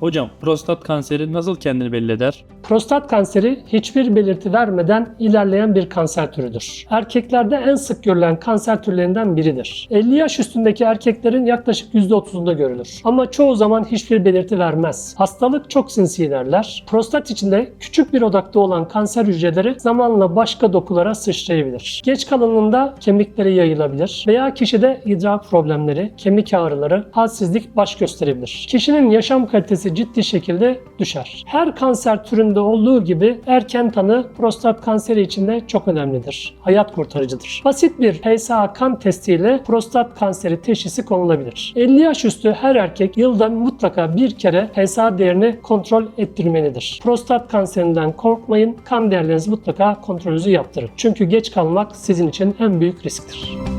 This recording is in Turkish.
Hocam prostat kanseri nasıl kendini belli eder? Prostat kanseri hiçbir belirti vermeden ilerleyen bir kanser türüdür. Erkeklerde en sık görülen kanser türlerinden biridir. 50 yaş üstündeki erkeklerin yaklaşık %30'unda görülür. Ama çoğu zaman hiçbir belirti vermez. Hastalık çok sinsi ilerler. Prostat içinde küçük bir odakta olan kanser hücreleri zamanla başka dokulara sıçrayabilir. Geç kalınlığında kemiklere yayılabilir veya kişide idrar problemleri, kemik ağrıları, halsizlik baş gösterebilir. Kişinin yaşam kalitesi ciddi şekilde düşer. Her kanser türünde olduğu gibi erken tanı prostat kanseri için de çok önemlidir. Hayat kurtarıcıdır. Basit bir PSA kan testiyle prostat kanseri teşhisi konulabilir. 50 yaş üstü her erkek yılda mutlaka bir kere PSA değerini kontrol ettirmelidir. Prostat kanserinden korkmayın, kan değerlerinizi mutlaka kontrolünüzü yaptırın. Çünkü geç kalmak sizin için en büyük risktir.